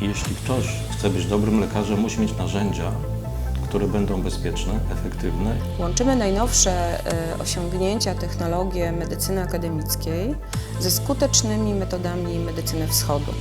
Jeśli ktoś chce być dobrym lekarzem, musi mieć narzędzia, które będą bezpieczne, efektywne Łączymy najnowsze e, osiągnięcia, technologie medycyny akademickiej ze skutecznymi metodami medycyny wschodu.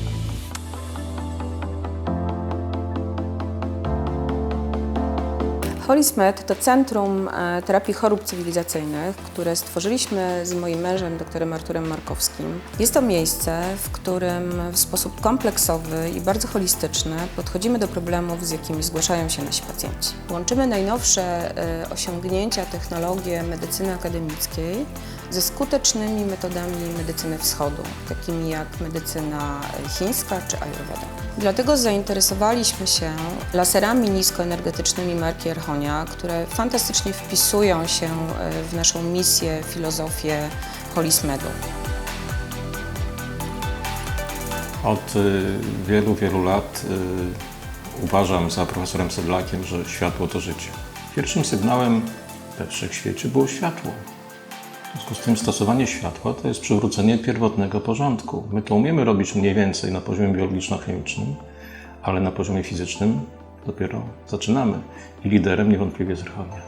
HolisMed to centrum e, terapii chorób cywilizacyjnych, które stworzyliśmy z moim mężem, doktorem Arturem Markowskim. Jest to miejsce, w którym w sposób kompleksowy i bardzo holistyczny podchodzimy do problemów, z jakimi zgłaszają się nasi pacjenci. Łączymy najnowsze e, osiągnięcia, technologie medycyny akademickiej ze skutecznymi metodami medycyny wschodu, takimi jak medycyna chińska czy ayurveda. Dlatego zainteresowaliśmy się laserami niskoenergetycznymi marki Które fantastycznie wpisują się e, w naszą misję, filozofię Holismedu. Od y, wielu, wielu lat y, uważam za profesorem Sedlakiem, że światło to życie. Pierwszym sygnałem we wszechświecie było światło. W związku z tym stosowanie światła to jest przywrócenie pierwotnego porządku. My to umiemy robić mniej więcej na poziomie biologiczno-chemicznym, ale na poziomie fizycznym dopiero zaczynamy. I liderem niewątpliwie jest Erchonia.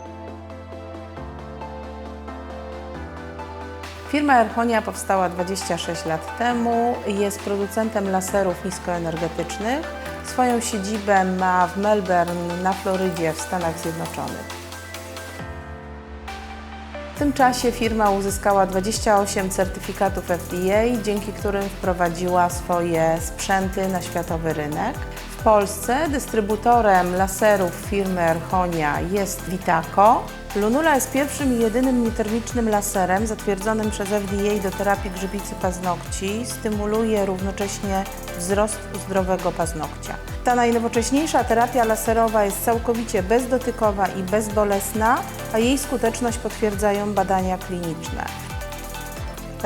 Firma Erchonia powstała 26 lat temu. Jest producentem laserów niskoenergetycznych. Swoją siedzibę ma w Melbourne na Florydzie w Stanach Zjednoczonych. W tym czasie firma uzyskała 28 certyfikatów FDA, dzięki którym wprowadziła swoje sprzęty na światowy rynek. Polsce dystrybutorem laserów firmy Erchonia jest Vitaco. Lunula jest pierwszym i jedynym nietermicznym laserem zatwierdzonym przez FDA do terapii grzybicy paznokci. Stymuluje równocześnie wzrost zdrowego paznokcia. Ta najnowocześniejsza terapia laserowa jest całkowicie bezdotykowa i bezbolesna, a jej skuteczność potwierdzają badania kliniczne.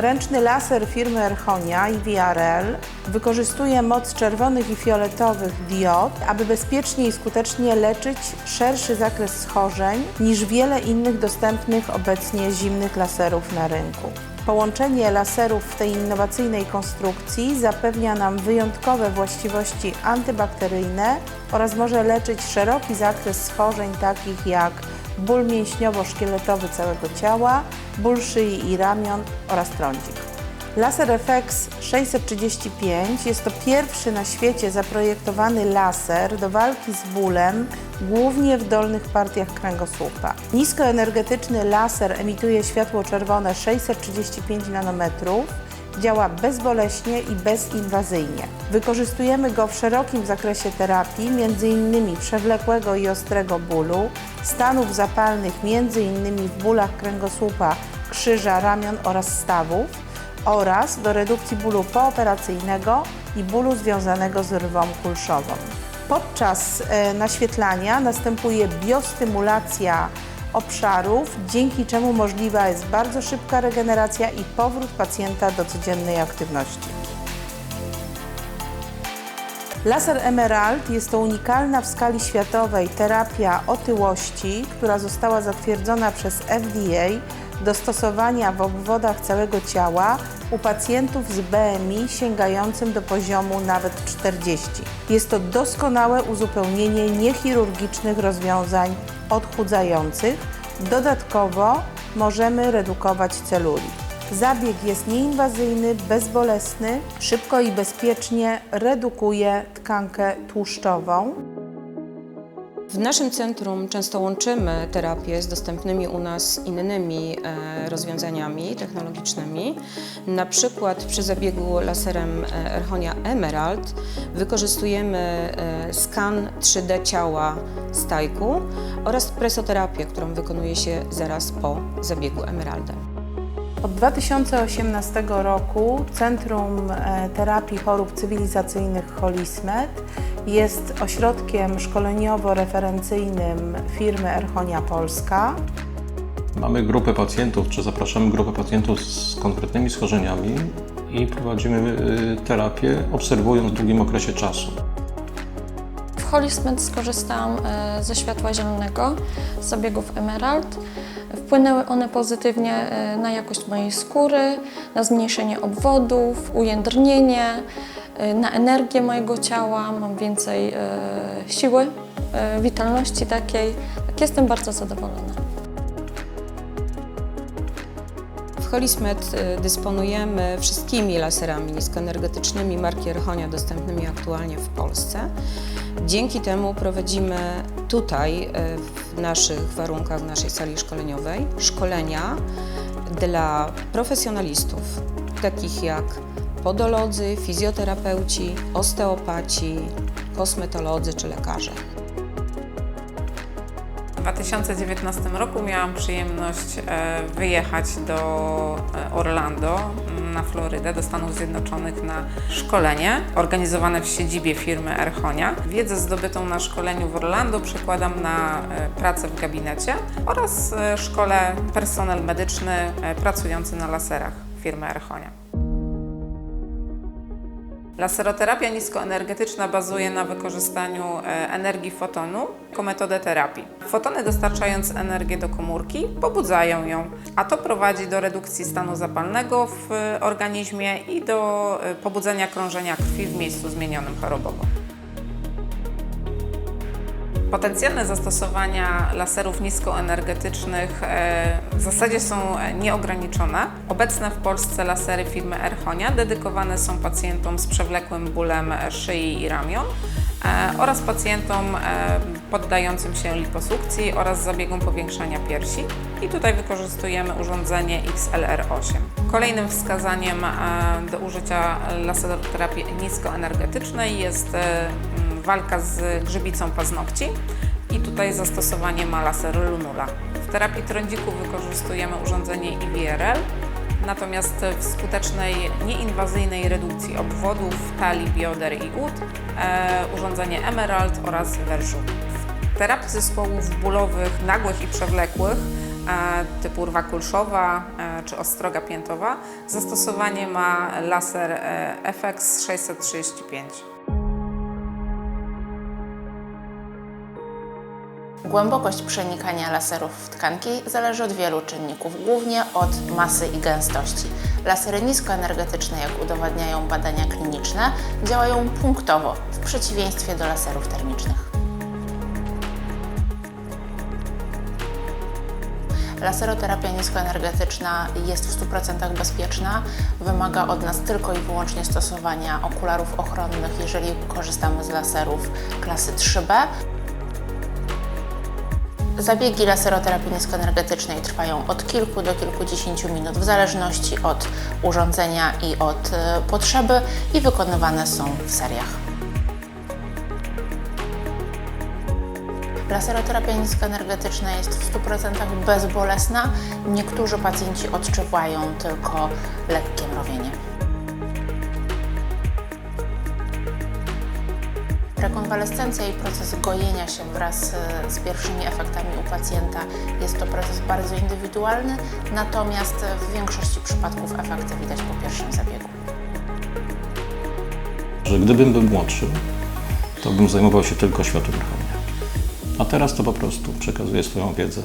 Ręczny laser firmy Erchonia IVRL wykorzystuje moc czerwonych i fioletowych diod, aby bezpiecznie i skutecznie leczyć szerszy zakres schorzeń niż wiele innych dostępnych obecnie zimnych laserów na rynku. Połączenie laserów w tej innowacyjnej konstrukcji zapewnia nam wyjątkowe właściwości antybakteryjne oraz może leczyć szeroki zakres schorzeń takich jak ból mięśniowo-szkieletowy całego ciała, ból szyi i ramion oraz trądzik. Laser FX 635 jest to pierwszy na świecie zaprojektowany laser do walki z bólem, głównie w dolnych partiach kręgosłupa. Niskoenergetyczny laser emituje światło czerwone 635 nanometrów, działa bezboleśnie i bezinwazyjnie. Wykorzystujemy go w szerokim zakresie terapii, m.in. przewlekłego i ostrego bólu, stanów zapalnych, m.in. w bólach kręgosłupa, krzyża, ramion oraz stawów oraz do redukcji bólu pooperacyjnego i bólu związanego z rwą kulszową. Podczas e, naświetlania następuje biostymulacja obszarów, dzięki czemu możliwa jest bardzo szybka regeneracja i powrót pacjenta do codziennej aktywności. Laser Emerald jest to unikalna w skali światowej terapia otyłości, która została zatwierdzona przez FDA do stosowania w obwodach całego ciała u pacjentów z BMI sięgającym do poziomu nawet 40. Jest to doskonałe uzupełnienie niechirurgicznych rozwiązań odchudzających. Dodatkowo możemy redukować celulit. Zabieg jest nieinwazyjny, bezbolesny, szybko i bezpiecznie redukuje tkankę tłuszczową. W naszym centrum często łączymy terapię z dostępnymi u nas innymi e, rozwiązaniami technologicznymi. Na przykład przy zabiegu laserem e, Erchonia Emerald wykorzystujemy e, skan 3D ciała stajku oraz presoterapię, którą wykonuje się zaraz po zabiegu Emeraldem. Od 2018 roku Centrum e, Terapii Chorób Cywilizacyjnych Holismed jest ośrodkiem szkoleniowo-referencyjnym firmy Erchonia Polska. Mamy grupę pacjentów, czy zapraszamy grupę pacjentów z konkretnymi schorzeniami i prowadzimy y, terapię, obserwując w długim okresie czasu. W Holismed skorzystałam e, ze światła zielonego, z zabiegów Emerald. Wpłynęły one pozytywnie e, na jakość mojej skóry, na zmniejszenie obwodów, ujędrnienie, y, na energię mojego ciała, mam więcej e, siły, e, witalności takiej. Tak, jestem bardzo zadowolona. Holismed y, dysponujemy wszystkimi laserami niskoenergetycznymi marki Erchonia dostępnymi aktualnie w Polsce. Dzięki temu prowadzimy tutaj y, w naszych warunkach, w naszej sali szkoleniowej szkolenia dla profesjonalistów, takich jak podolodzy, fizjoterapeuci, osteopaci, kosmetolodzy czy lekarze. W 2019 roku miałam przyjemność e, wyjechać do e, Orlando m, na Florydę, do Stanów Zjednoczonych na szkolenie organizowane w siedzibie firmy Erchonia. Wiedzę zdobytą na szkoleniu w Orlando przekładam na e, pracę w gabinecie oraz szkole personel medyczny pracujący na laserach firmy Erchonia. Laseroterapia niskoenergetyczna bazuje na wykorzystaniu e, energii fotonu jako metodę terapii. Fotony dostarczając energię do komórki pobudzają ją, a to prowadzi do redukcji stanu zapalnego w e, organizmie i do e, pobudzenia krążenia krwi w miejscu zmienionym chorobowo. Potencjalne zastosowania laserów niskoenergetycznych e, w zasadzie są e, nieograniczone. Obecne w Polsce lasery firmy Erchonia dedykowane są pacjentom z przewlekłym bólem szyi i ramion e, oraz pacjentom poddającym się liposukcji oraz zabiegom powiększania piersi. I tutaj wykorzystujemy urządzenie XLR8. Kolejnym wskazaniem do użycia laseroterapii niskoenergetycznej jest walka z grzybicą paznokci i tutaj zastosowanie ma laser Lunula. W terapii trądziku wykorzystujemy urządzenie IVRL, natomiast w skutecznej nieinwazyjnej redukcji obwodów talii, bioder i ud e, urządzenie Emerald oraz Verju. W terapii zespołów bólowych nagłych i przewlekłych e, typu rwa kulszowa e, czy ostroga piętowa zastosowanie ma laser e, FX 635. Głębokość przenikania laserów w tkanki zależy od wielu czynników, głównie od masy i gęstości. Lasery niskoenergetyczne, jak udowadniają badania kliniczne, działają punktowo, w przeciwieństwie do laserów termicznych. Laseroterapia niskoenergetyczna jest w 100% bezpieczna. Wymaga od nas tylko i wyłącznie stosowania okularów ochronnych, jeżeli korzystamy z laserów klasy 3B. Zabiegi laseroterapii niskoenergetycznej trwają od kilku do kilkudziesięciu minut w zależności od urządzenia i od e, potrzeby i wykonywane są w seriach. Laseroterapia niskoenergetyczna jest w 100% bezbolesna. Niektórzy pacjenci odczuwają tylko lekkie mrowienie. Rekonwalescencja i proces gojenia się wraz e, z pierwszymi efektami u pacjenta jest to proces bardzo indywidualny, natomiast w większości przypadków efekty widać po pierwszym zabiegu. Że gdybym był młodszy, to bym zajmował się tylko światłem Erchonia. A teraz to po prostu przekazuję swoją wiedzę